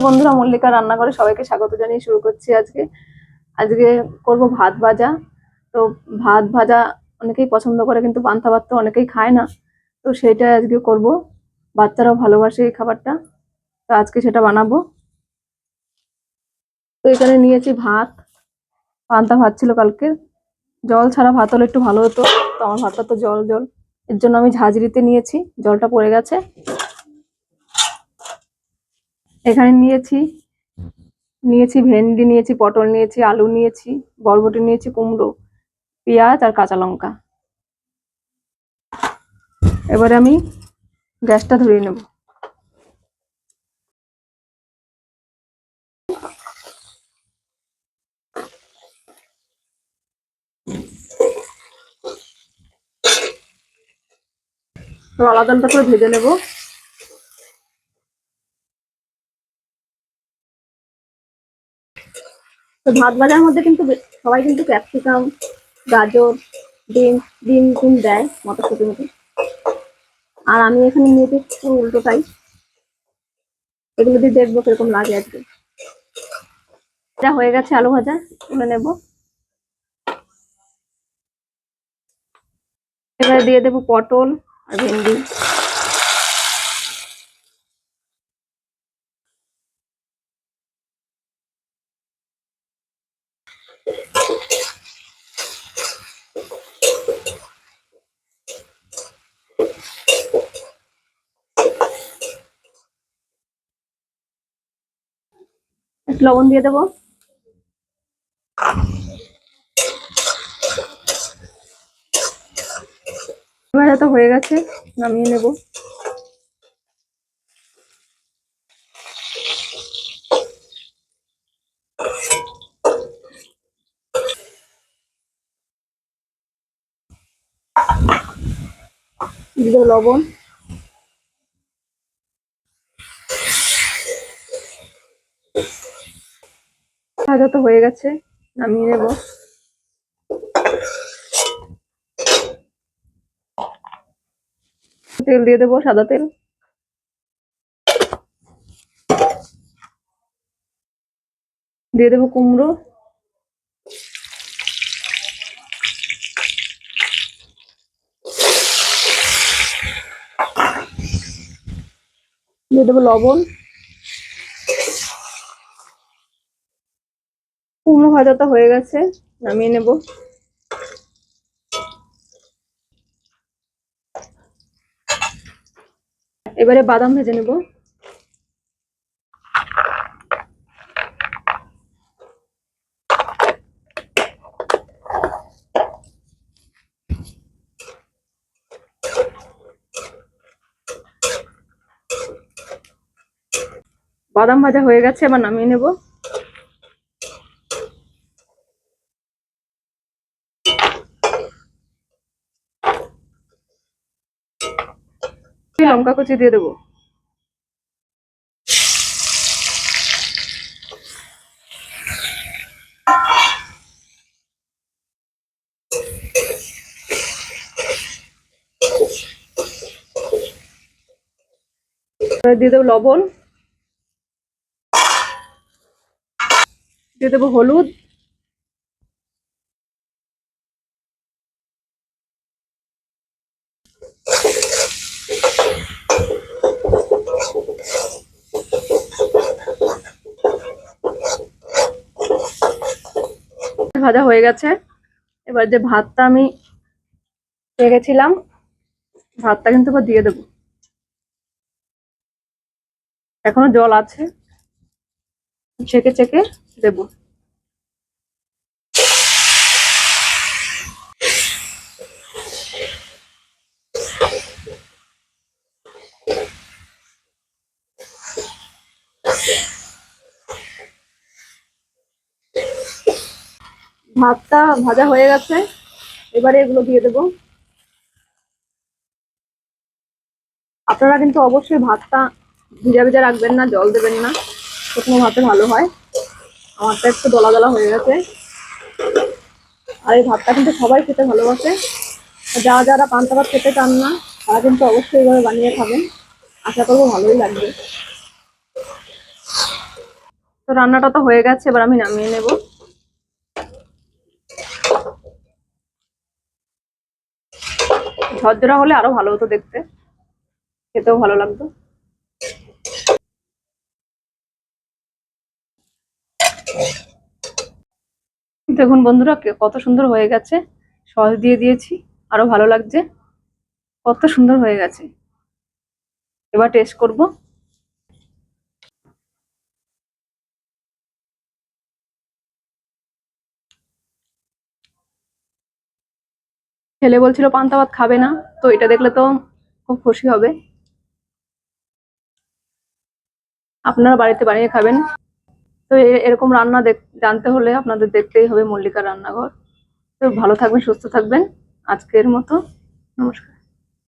বন্ধুরা মল্লিকা রান্না করে সবাইকে স্বাগত জানিয়ে শুরু করছি আজকে। আজকে করব ভাত ভাজা। তো ভাত ভাজা অনেকেই পছন্দ করে, কিন্তু পান্তা ভাত তো অনেকেই খায় না। তো সেটা আজকে করব। বাচ্চারাও ভালোবাসে এই খাবারটা। তো আজকে সেটা বানাবো। তো এখানে নিয়েছি ভাত। পান্তা ভাত ছিল কালকে। জল ছাড়া ভাত হলে একটু ভালো হতো। তো আমার ভাতটা তো জল জল। এর জন্য আমি ঝাঁঝরিতে নিয়েছি। জলটা পড়ে গেছে। এখানে নিয়েছি। নিয়েছি ভেন্ডি নিয়েছি, পটল নিয়েছি, আলু নিয়েছি, বরবটি নিয়েছি, কুমড়ো, পেঁয়াজ আর কাঁচা লঙ্কা। এবারে আমি গ্যাসটা ধরিয়ে নেব। আলাদা আলাদা করে ভেজে নেব। তো ভাত ভাজার মধ্যে কিন্তু সবাই কিন্তু ক্যাপসিকাম, গাজর, ডিম ডিম ডিম দেয় মটরশুটি মতো। আর আমি এখানে নিয়েছি একটু উল্টোটাই। এগুলো দিয়ে দেখব কীরকম লাগে আজকে। যা হয়ে গেছে আলু ভাজা, তুলে নেব। এবারে দিয়ে দেবো পটল আর ভেন্ডি। লবণ দিয়ে দেবো। এবারে তো হয়ে গেছে নামিয়ে নেব। লবণ। ভাজা তো হয়ে গেছে, নামিয়ে নেব। তেল দিয়ে দেবো, সাদা তেল। দিয়ে দেবো কুমড়ো। দিয়ে দেবো লবণ। কুমড়ো ভাজা তো হয়ে গেছে, নামিয়ে নেব। এবারে বাদাম ভেজে নেব। বাদাম ভাজা হয়ে গেছে, এবার নামিয়ে নেব। লঙ্কা কুচি দিয়ে দেবো। দিয়ে দেবো লবণ। দিয়ে দেবো হলুদ। ভাজা হয়ে গেছে। এবার যে ভাতটা আমি রেখেছিলাম, ভাতটা কিন্তু এবার দিয়ে দেবো। এখনও জল আছে। চেকে চেকে দেবো। ভাতটা ভাজা হয়ে গেছে। এবারে এগুলো দিয়ে দেবো। আপনারা কিন্তু অবশ্যই ভাতটা ভিজা ভিজা রাখবেন না, জল দেবেন না। শুকনো ভাতে ভালো হয়। আমারটা একটু দলা দলা হয়ে গেছে। আর এই ভাতটা কিন্তু সবাই খেতে ভালোবাসে। যারা যারা পান্তা ভাত খেতে চান না, তারা কিন্তু অবশ্যই এভাবে বানিয়ে খাবেন। আশা করব ভালোই লাগবে। তো রান্নাটা তো হয়ে গেছে, এবার আমি নামিয়ে নেব। ঝরঝরা হলে আরও ভালো হতো দেখতে। খেতেও ভালো লাগতো। দেখুন বন্ধুরা কত সুন্দর হয়ে গেছে। সস দিয়ে দিয়েছি, আরও ভালো লাগছে। কত সুন্দর হয়ে গেছে। এবার টেস্ট করব। ছেলে বলছিল, পান্তা ভাত খাবে না। তো এটা দেখলে তো খুব খুশি হবে। আপনারা বাড়িতে বানিয়ে খাবেন। তো এরকম রান্না জানতে হলে আপনাদের দেখতেই হবে মল্লিকার রান্নাঘর। তো ভালো থাকবেন, সুস্থ থাকবেন। আজকের মতো, নমস্কার।